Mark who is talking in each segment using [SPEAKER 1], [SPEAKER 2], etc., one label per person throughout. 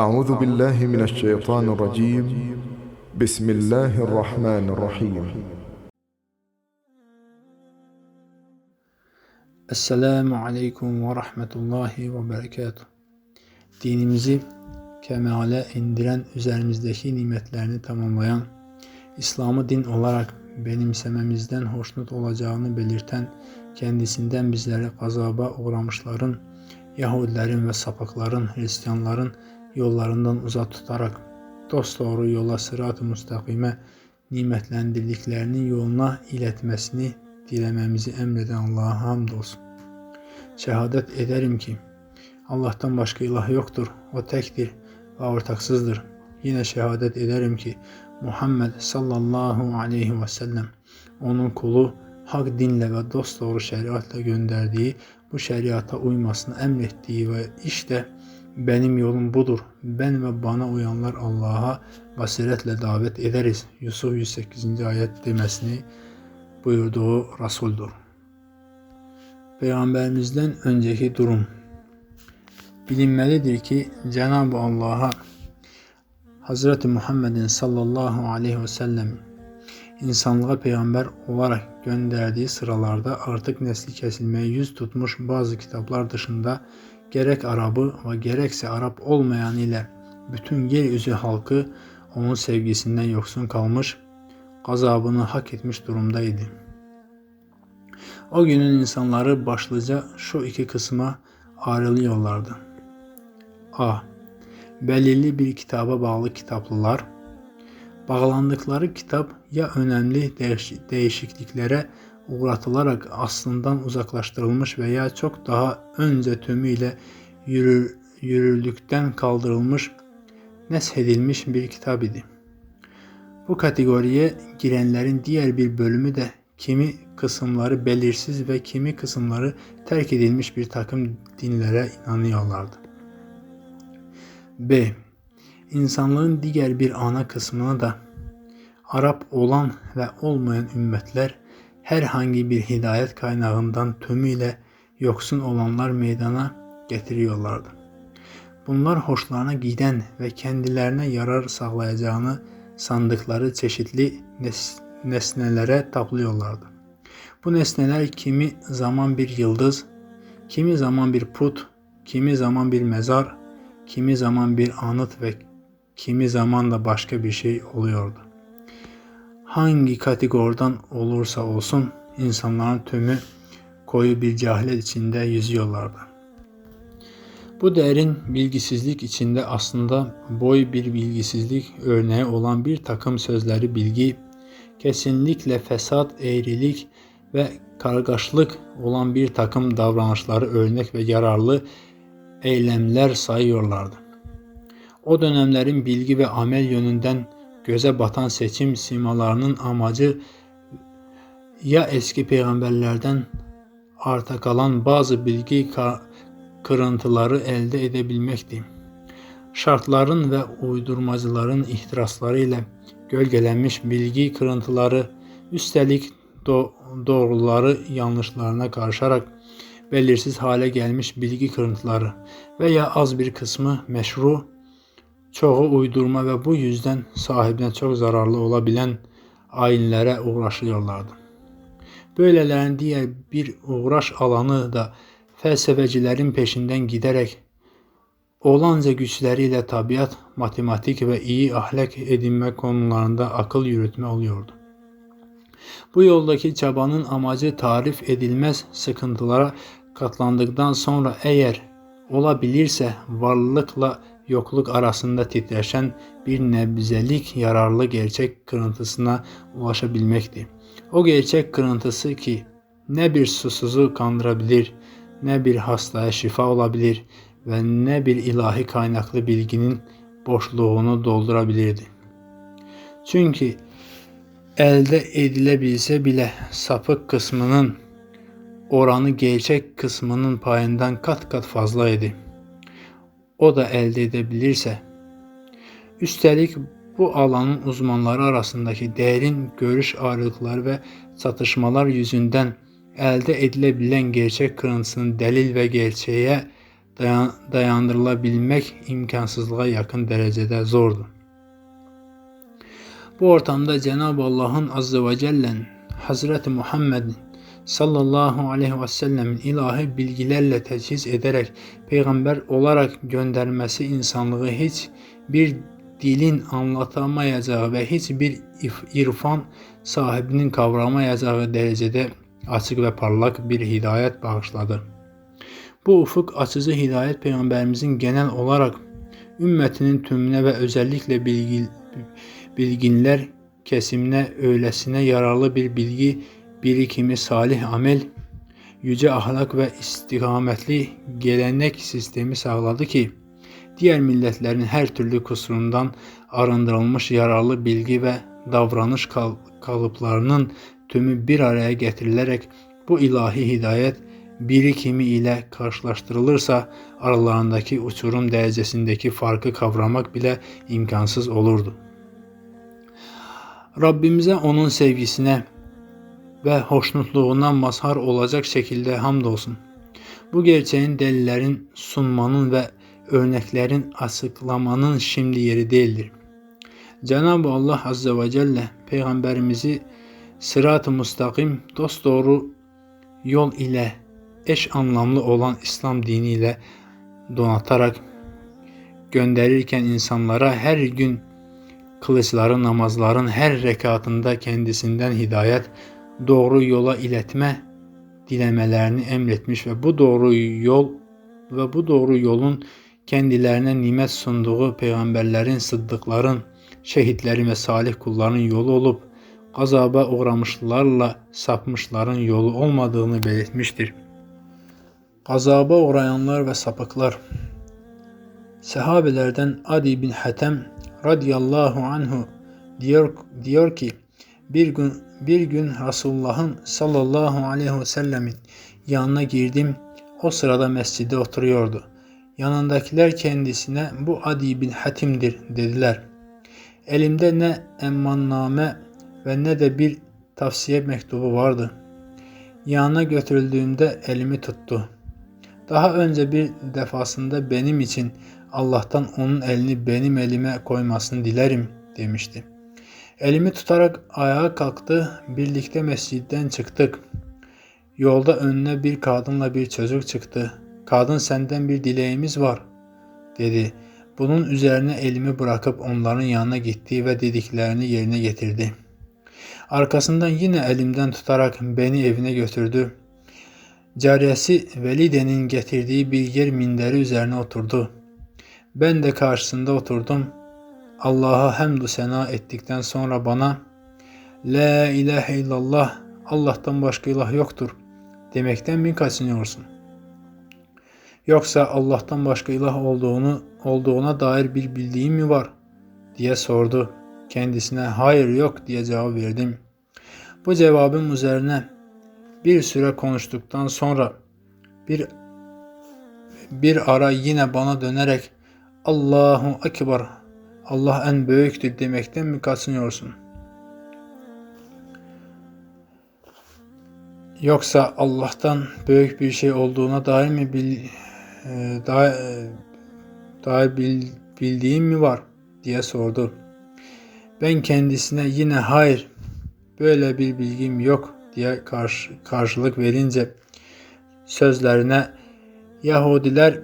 [SPEAKER 1] أعوذ بالله من الشيطان الرجيم بسم الله الرحمن الرحيم
[SPEAKER 2] Esselamu Aleyküm ve Rahmetullahi ve Berekatuhu. Dinimizi kemale indiren, üzerimizdeki nimetlerini tamamlayan, İslam'ı din olarak benimsememizden hoşnut olacağını belirten, kendisinden bizleri gazaba uğramışların, Yahudilerin ve sapıkların, Hristiyanların yollarından uzaq tutaraq dost doğru yola sırat-ı müstəqimə nimətlendirdiklərinin yoluna ilətməsini diləməmizi əmr edən Allaha hamd olsun. Şəhadət edərim ki, Allahdan başqa ilah yoxdur, o təkdir və ortaqsızdır. Yenə şəhadət edərim ki, Muhammed sallallahu aleyhi və səlləm onun qulu haqq dinlə və dost doğru şəriatla göndərdiyi, bu şəriata uymasını əmr etdiyi və iş də işte benim yolum budur. Ben ve bana uyanlar Allah'a basiretle davet ederiz. Yusuf 108. ayet demesini buyurduğu Resul'dur. Peygamberimizden önceki durum bilinmelidir ki Cenab-ı Allah'a Hz. Muhammed'in sallallahu aleyhi ve sellem insanlığa peygamber olarak gönderdiği sıralarda artık nesli kesilmeye yüz tutmuş bazı kitaplar dışında gerek Arabı ve gerekse Arap olmayan ile bütün yeryüzü halkı onun sevgisinden yoksun kalmış, gazabını hak etmiş durumdaydı. O günün insanları başlıca şu iki kısma ayrılıyorlardı. A. Belirli bir kitaba bağlı kitaplılar, bağlandıkları kitap ya önemli değişikliklere uğratılarak aslından uzaklaştırılmış veya çok daha önce tümüyle yürür, yürürlükten kaldırılmış, neshedilmiş bir kitap idi. Bu kategoriye girenlerin diğer bir bölümü de kimi kısımları belirsiz ve kimi kısımları terk edilmiş bir takım dinlere inanıyorlardı. B. İnsanlığın diğer bir ana kısmına da Arap olan ve olmayan ümmetler herhangi bir hidayet kaynağından tümüyle yoksun olanlar meydana getiriyorlardı. Bunlar hoşlarına giden ve kendilerine yarar sağlayacağını sandıkları çeşitli nes nesnelere taplıyorlardı. Bu nesneler kimi zaman bir yıldız, kimi zaman bir put, kimi zaman bir mezar, kimi zaman bir anıt ve kimi zaman da başka bir şey oluyordu. Hangi kategoriden olursa olsun insanların tümü koyu bir cehalet içinde yüzüyorlardı. Bu derin bilgisizlik içinde aslında boy bir bilgisizlik örneği olan bir takım sözleri bilgi, kesinlikle fesat, eğrilik ve kargaşlık olan bir takım davranışları örnek ve yararlı eylemler sayıyorlardı. O dönemlerin bilgi ve amel yönünden gözə batan seçim simalarının amacı ya eski peyğəmbərlərdən arta qalan bazı bilgi qırıntıları əldə edə bilməkdir. Şartların və uydurmacıların ihtirasları ilə gölgələnmiş bilgi qırıntıları üstəlik do doğruları yanlışlarına qarışaraq belirsiz hale gəlmiş bilgi qırıntıları və ya az bir qismi məşru çoğu uydurma ve bu yüzden sahibine çok zararlı olabilen ayinlere uğraşıyorlardı. Böylelerin diğer bir uğraş alanı da felsefecilerin peşinden giderek olanca güçleriyle tabiat, matematik ve iyi ahlak edinme konularında akıl yürütme oluyordu. Bu yoldaki çabanın amacı tarif edilmez sıkıntılara katlandıktan sonra eğer olabilirse varlıkla yokluk arasında titreşen bir nebzelik yararlı gerçek kırıntısına ulaşabilmekti. O gerçek kırıntısı ki ne bir susuzu kandırabilir, ne bir hastaya şifa olabilir ve ne bir ilahi kaynaklı bilginin boşluğunu doldurabilirdi. Çünkü elde edilebilse bile sapık kısmının oranı gerçek kısmının payından kat kat fazlaydı. O da elde edebilirse. Üstelik bu alanın uzmanları arasındaki derin görüş ayrılıkları ve çatışmalar yüzünden elde edilebilen gerçek kırıntısının delil ve gerçeğe dayan- dayandırılabilmek imkansızlığa yakın derecede zordu. Bu ortamda Cenab-ı Allah'ın Azze ve Celle'nin Hazreti Muhammed sallallahu aleyhi ve sellemin ilahi bilgilərlə təchiz edərək peyğəmbər olaraq göndərməsi insanlığı heç bir dilin anlatamayacağı və heç bir irfan sahibinin qavramayacağı dərəcədə açıq və parlaq bir hidayət bağışladı. Bu ufuq açıcı hidayət peyğəmbərimizin genel olaraq ümmətinin tümünə və özəlliklə bilgi, bilginlər kəsiminə öyləsinə yararlı bir bilgi birikimi, salih amel, yüce ahlak ve istikametli gelenek sistemi sağladı ki diğer milletlerin her türlü kusurundan arındırılmış yararlı bilgi ve davranış kal- kalıplarının tümü bir araya getirilerek bu ilahi hidayet birikimi ile karşılaştırılırsa aralarındaki uçurum derecesindeki farkı kavramak bile imkansız olurdu. Rabbimize onun sevgisine ve hoşnutluğuna mazhar olacak şekilde hamdolsun. Bu gerçeğin delillerin sunmanın ve örneklerin açıklamanın şimdi yeri değildir. Cenab-ı Allah Azze ve Celle Peygamberimizi sırat-ı müstakim dosdoğru yol ile eş anlamlı olan İslam diniyle donatarak gönderirken insanlara her gün kılıçların, namazların her rekatında kendisinden hidayet, doğru yola iletme dilemelerini emretmiş ve bu doğru yol ve bu doğru yolun kendilerine nimet sunduğu peygamberlerin, sıddıkların, şehitlerin ve salih kulların yolu olup gazaba uğramışlarla sapmışların yolu olmadığını belirtmiştir. Gazaba uğrayanlar ve sapıklar Sahabelerden Adi bin Hatem radıyallahu anhu diyor, diyor ki bir gün bir gün Resulullah'ın sallallahu aleyhi ve sellemin yanına girdim. O sırada mescide oturuyordu. Yanındakiler kendisine bu Adi bin Hatim'dir dediler. Elimde ne emmanname ve ne de bir tavsiye mektubu vardı. Yanına götürüldüğümde elimi tuttu. Daha önce bir defasında benim için Allah'tan onun elini benim elime koymasını dilerim demişti. Elimi tutarak ayağa kalktı. Birlikte mescitten çıktık. Yolda önüne bir kadınla bir çocuk çıktı. Kadın senden bir dileğimiz var dedi. Bunun üzerine elimi bırakıp onların yanına gitti ve dediklerini yerine getirdi. Arkasından yine elimden tutarak beni evine götürdü. Cariyesi Velide'nin getirdiği bir yer minderi üzerine oturdu. Ben de karşısında oturdum. Allah'a hamdü sena ettikten sonra bana La ilahe illallah Allah'tan başka ilah yoktur demekten mi kaçınıyorsun? Yoksa Allah'tan başka ilah olduğunu olduğuna dair bir bildiğin mi var? diye sordu. Kendisine hayır yok diye cevap verdim. Bu cevabım üzerine bir süre konuştuktan sonra bir bir ara yine bana dönerek Allahu Ekber Allah en büyüktür demekten mi kaçınıyorsun? Yoksa Allah'tan büyük bir şey olduğuna dair mi bil, e, dair, dair bil, bildiğin mi var diye sordu. Ben kendisine yine hayır böyle bir bilgim yok diye karşı, karşılık verince sözlerine Yahudiler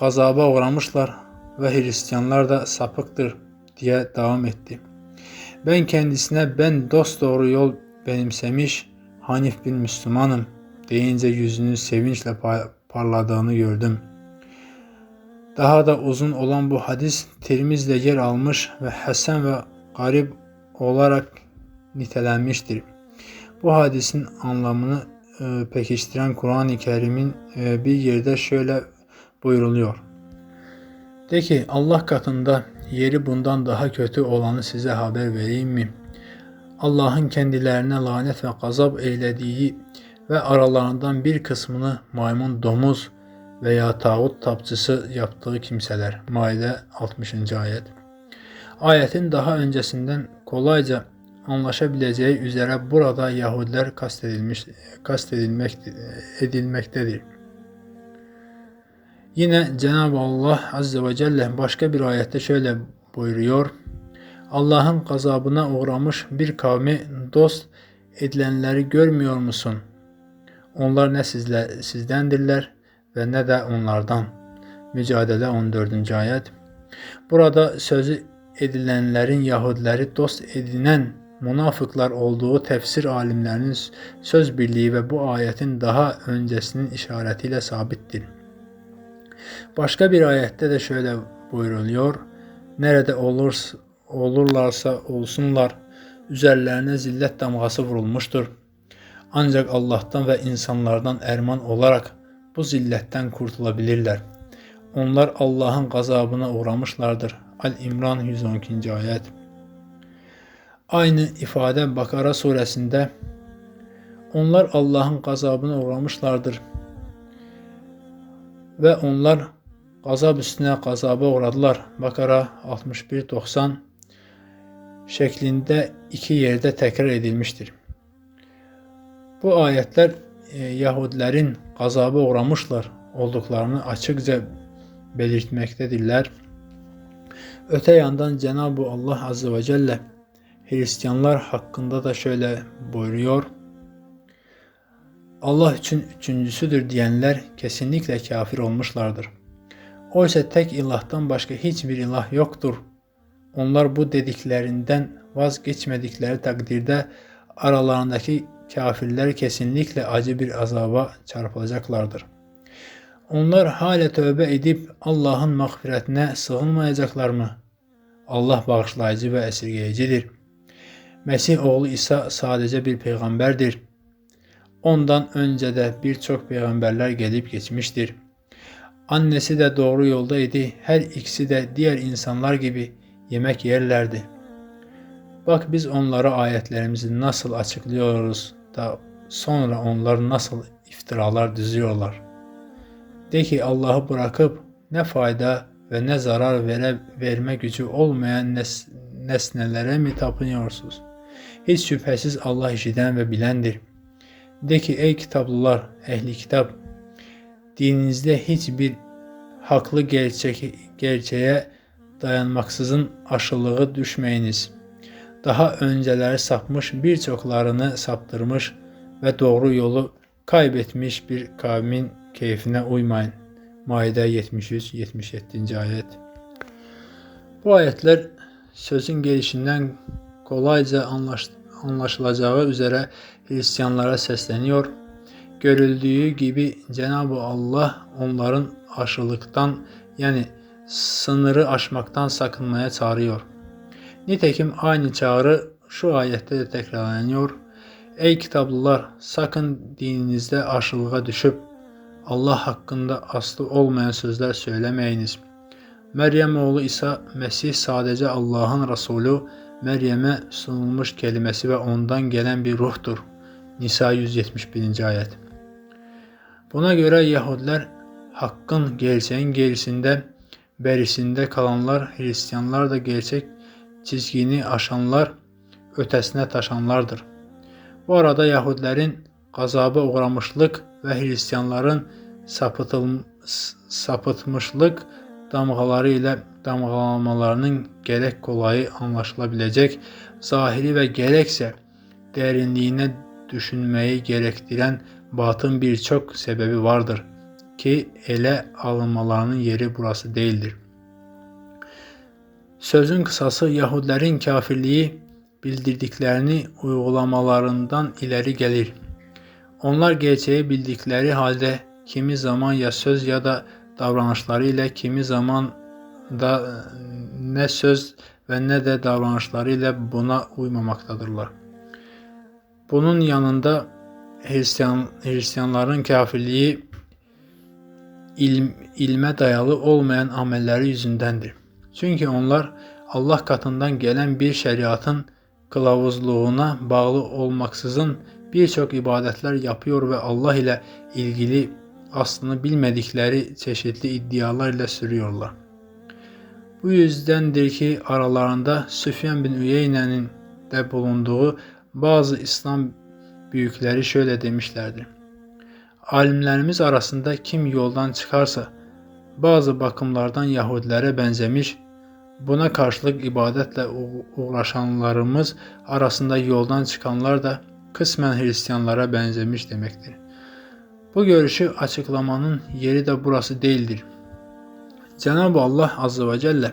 [SPEAKER 2] gazaba uğramışlar ve Hristiyanlar da sapıktır diye devam etti. Ben kendisine ben dost doğru yol benimsemiş Hanif bir Müslümanım deyince yüzünün sevinçle parladığını gördüm. Daha da uzun olan bu hadis Tirmiz'de yer almış ve Hasan ve garip olarak nitelenmiştir. Bu hadisin anlamını e, pekiştiren Kur'an-ı Kerim'in e, bir yerde şöyle buyuruluyor. De ki Allah katında yeri bundan daha kötü olanı size haber vereyim mi? Allah'ın kendilerine lanet ve gazap eylediği ve aralarından bir kısmını maymun, domuz veya tağut tapçısı yaptığı kimseler. Maide 60. ayet. Ayetin daha öncesinden kolayca anlaşabileceği üzere burada Yahudiler kastedilmiş kastedilmek edilmektedir. Yine Cenab-ı Allah Azze ve Celle başka bir ayette şöyle buyuruyor. Allah'ın gazabına uğramış bir kavmi dost edilenleri görmüyor musun? Onlar ne sizle, sizdendirler ve ne de onlardan. Mücadele 14. ayet. Burada sözü edilenlerin Yahudileri dost edinen münafıklar olduğu tefsir alimlerinin söz birliği ve bu ayetin daha öncesinin işaretiyle sabittir. Başka bir ayette de şöyle buyruluyor. Nerede olur, olurlarsa olsunlar üzerlerine zillet damgası vurulmuştur. Ancak Allah'tan ve insanlardan erman olarak bu zilletten kurtulabilirler. Onlar Allah'ın gazabına uğramışlardır. Al-İmran 112. ayet. Aynı ifade Bakara suresinde onlar Allah'ın gazabına uğramışlardır və onlar qazab üstünə qazaba uğradılar. Bakara 61-90 şəklində iki yerdə təkrar edilmişdir. Bu ayətlər e, Yahudilərin qazaba uğramışlar olduqlarını açıqca belirtməkdədirlər. Ötə yandan Cənab-ı Allah Azze və Cəllə Hristiyanlar haqqında da şöyle buyuruyor. Allah üçün üçüncüsüdür deyənlər kesinliklə kafir olmuşlardır. O isə tək ilahdan başqa heç bir ilah yoxdur. Onlar bu dediklərindən vaz keçmədikləri təqdirdə aralarındakı kafirlər kesinliklə acı bir azaba çarpılacaqlardır. Onlar hələ tövbə edib Allahın məğfirətinə sığınmayacaqlarmı? Allah bağışlayıcı və əsirgəyicidir. Məsih oğlu İsa sadəcə bir peyğəmbərdir. Ondan önce de birçok peygamberler gelip geçmiştir. Annesi de doğru yoldaydı. Her ikisi de diğer insanlar gibi yemek yerlerdi. Bak biz onlara ayetlerimizi nasıl açıklıyoruz da sonra onlar nasıl iftiralar düzüyorlar. De ki Allah'ı bırakıp ne fayda ve ne zarar vere, verme gücü olmayan nes, nesnelere mi tapınıyorsunuz? Hiç şüphesiz Allah işiten ve bilendir. De ki ey kitaplılar, ehli kitap, dininizde hiçbir haklı gerçek, gerçeğe dayanmaksızın aşılığı düşmeyiniz. Daha önceleri sapmış birçoklarını saptırmış ve doğru yolu kaybetmiş bir kavmin keyfine uymayın. Maide 73-77. ayet. Bu ayetler sözün gelişinden kolayca anlaş, anlaşılacağı üzere Hristiyanlara sesleniyor. Görüldüğü gibi Cenab-ı Allah onların aşılıktan yani sınırı aşmaktan sakınmaya çağırıyor. Nitekim aynı çağrı şu ayette de tekrarlanıyor. Ey kitaplılar sakın dininizde aşılığa düşüp Allah hakkında aslı olmayan sözler söylemeyiniz. Meryem oğlu İsa Mesih sadece Allah'ın Resulü Meryem'e sunulmuş kelimesi ve ondan gelen bir ruhtur. Nisa 171. ayet. Buna göre Yahudiler hakkın gerçeğin gerisinde, berisinde kalanlar, Hristiyanlar da gerçek çizgini aşanlar, ötesine taşanlardır. Bu arada Yahudilerin gazaba uğramışlık ve Hristiyanların sapıtıl, sapıtmışlık damgaları ile damgalanmalarının gerek kolayı anlaşılabilecek zahiri ve gerekse derinliğine düşünmeyi gerektiren batın birçok sebebi vardır ki ele alınmalarının yeri burası değildir. Sözün kısası Yahudilerin kafirliği bildirdiklerini uygulamalarından ileri gelir. Onlar gerçeği bildikleri halde kimi zaman ya söz ya da davranışlarıyla kimi zaman da ne söz ve ne de davranışlarıyla buna uymamaktadırlar. Bunun yanında Hristiyan, Hristiyanların kafirliyi ilm, ilmə dayalı olmayan əməlləri yüzündəndir. Çünki onlar Allah katından gələn bir şəriatın kılavuzluğuna bağlı olmaksızın bir çox ibadətlər yapıyor və Allah ilə ilgili aslını bilmədikləri çeşidli iddialar ilə sürüyorlar. Bu yüzdəndir ki, aralarında Süfyan bin Üyeynənin də bulunduğu bazı İslam büyükleri şöyle demişlerdir. Alimlerimiz arasında kim yoldan çıkarsa bazı bakımlardan Yahudilere benzemiş, buna karşılık ibadetle uğraşanlarımız arasında yoldan çıkanlar da kısmen Hristiyanlara benzemiş demektir. Bu görüşü açıklamanın yeri de burası değildir. Cenab-ı Allah Azze ve Celle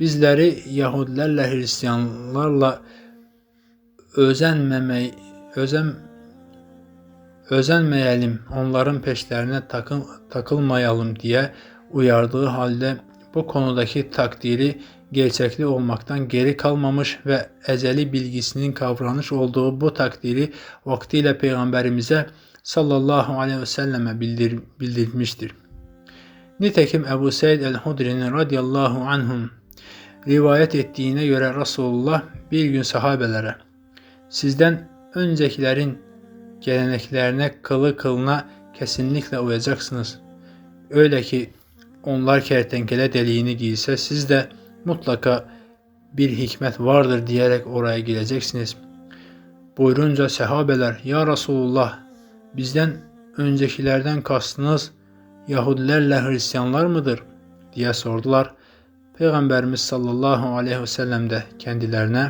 [SPEAKER 2] bizleri Yahudilerle Hristiyanlarla özenmeme, özen, özenmeyelim, onların peşlerine takıl, takılmayalım diye uyardığı halde bu konudaki takdiri gerçekli olmaktan geri kalmamış ve ezeli bilgisinin kavranış olduğu bu takdiri vaktiyle Peygamberimize sallallahu aleyhi ve selleme bildir, bildirmiştir. Nitekim Ebu Seyyid el-Hudri'nin radıyallahu anhum rivayet ettiğine göre Resulullah bir gün sahabelere Sizdən öncəkilərin gələnəklərinə qılı qılına kəsinliklə uyacaqsınız. Öylə ki, onlar kərtənkələ dəliyini giysə, siz də mutlaka bir hikmət vardır deyərək oraya girəcəksiniz. Buyurunca səhabələr, ya Rasulullah, bizdən öncəkilərdən qastınız Yahudilərlə Hristiyanlar mıdır? deyə sordular. Peyğəmbərimiz sallallahu aleyhi və səlləm də kəndilərinə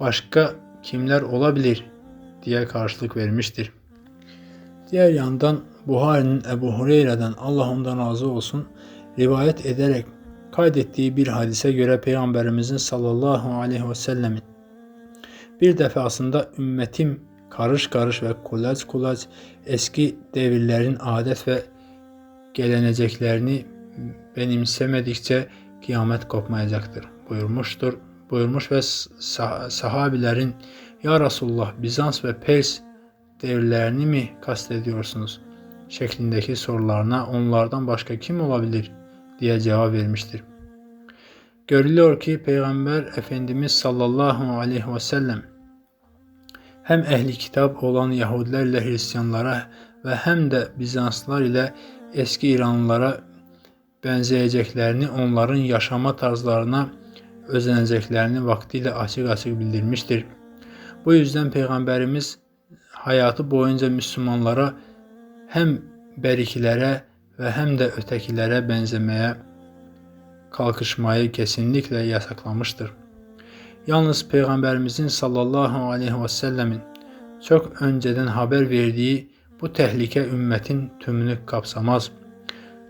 [SPEAKER 2] başqa kimler olabilir diye karşılık vermiştir. Diğer yandan Buhari'nin Ebu Hureyre'den Allah ondan razı olsun rivayet ederek kaydettiği bir hadise göre Peygamberimizin sallallahu aleyhi ve sellemin bir defasında ümmetim karış karış ve kulaç kulaç eski devirlerin adet ve geleneceklerini benimsemedikçe kıyamet kopmayacaktır buyurmuştur. buyurmuş və sah sahabilərin Ya Rasulullah Bizans və Pers devirlərini mi kast ediyorsunuz? şəklindəki sorularına onlardan başqa kim ola bilir deyə cavab vermişdir. Görülür ki, Peyğəmbər Əfəndimiz sallallahu aleyhi və səlləm həm əhli kitab olan yəhudilərlə xristianlara və həm də Bizanslar ilə eski İranlılara bənzəyəcəklərini onların yaşama tarzlarına özeneceklerini vaktiyle açık açık bildirmiştir. Bu yüzden Peygamberimiz hayatı boyunca Müslümanlara hem berikilere ve hem de ötekilere benzemeye kalkışmayı kesinlikle yasaklamıştır. Yalnız Peygamberimizin sallallahu aleyhi ve sellemin çok önceden haber verdiği bu tehlike ümmetin tümünü kapsamaz.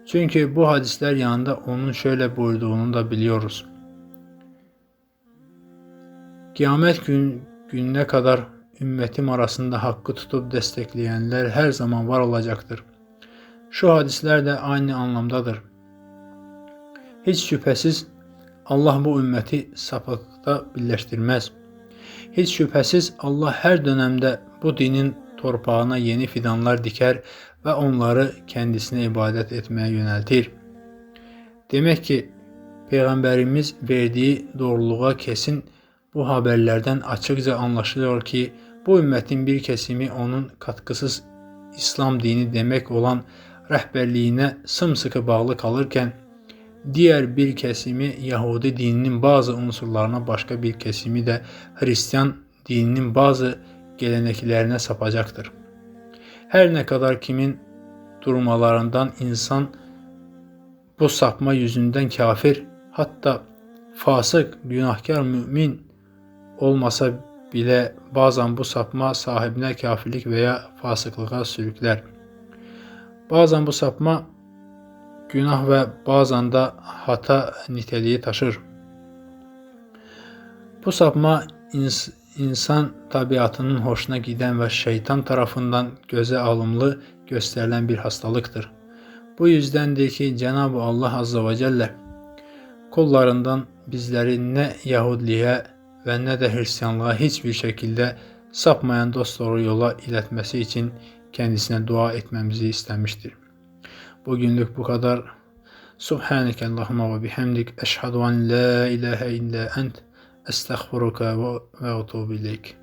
[SPEAKER 2] Çünkü bu hadisler yanında onun şöyle buyurduğunu da biliyoruz. Kıyamet gün, gününe kadar ümmetim arasında hakkı tutup destekleyenler her zaman var olacaktır. Şu hadisler de aynı anlamdadır. Hiç şüphesiz Allah bu ümmeti sapıkta birleştirmez. Hiç şüphesiz Allah her dönemde bu dinin torpağına yeni fidanlar diker ve onları kendisine ibadet etmeye yöneltir. Demek ki Peygamberimiz verdiği doğruluğa kesin bu haberlerden açıkça anlaşılıyor ki bu ümmetin bir kesimi onun katkısız İslam dini demek olan rehberliğine sımsıkı bağlı kalırken diğer bir kesimi Yahudi dininin bazı unsurlarına başka bir kesimi de Hristiyan dininin bazı geleneklerine sapacaktır. Her ne kadar kimin durmalarından insan bu sapma yüzünden kafir hatta fasık, günahkar mümin olmasa bile bazen bu sapma sahibine kafirlik veya fasıklığa sürükler. Bazen bu sapma günah ve bazen de hata niteliği taşır. Bu sapma ins insan tabiatının hoşuna giden ve şeytan tarafından göze alımlı gösterilen bir hastalıktır. Bu yüzdendir ki Cenab-ı Allah Azze ve Celle kullarından bizleri ne Yahudiliğe ve ne de Hristiyanlığa hiçbir şekilde sapmayan dosdoğru yola iletmesi için kendisine dua etmemizi istemiştir. Bugünlük bu kadar. Subhaneke Allahumma ve bihamdik. Eşhedü en la ilahe illa ent. Estağfuruka ve etubu ileyk.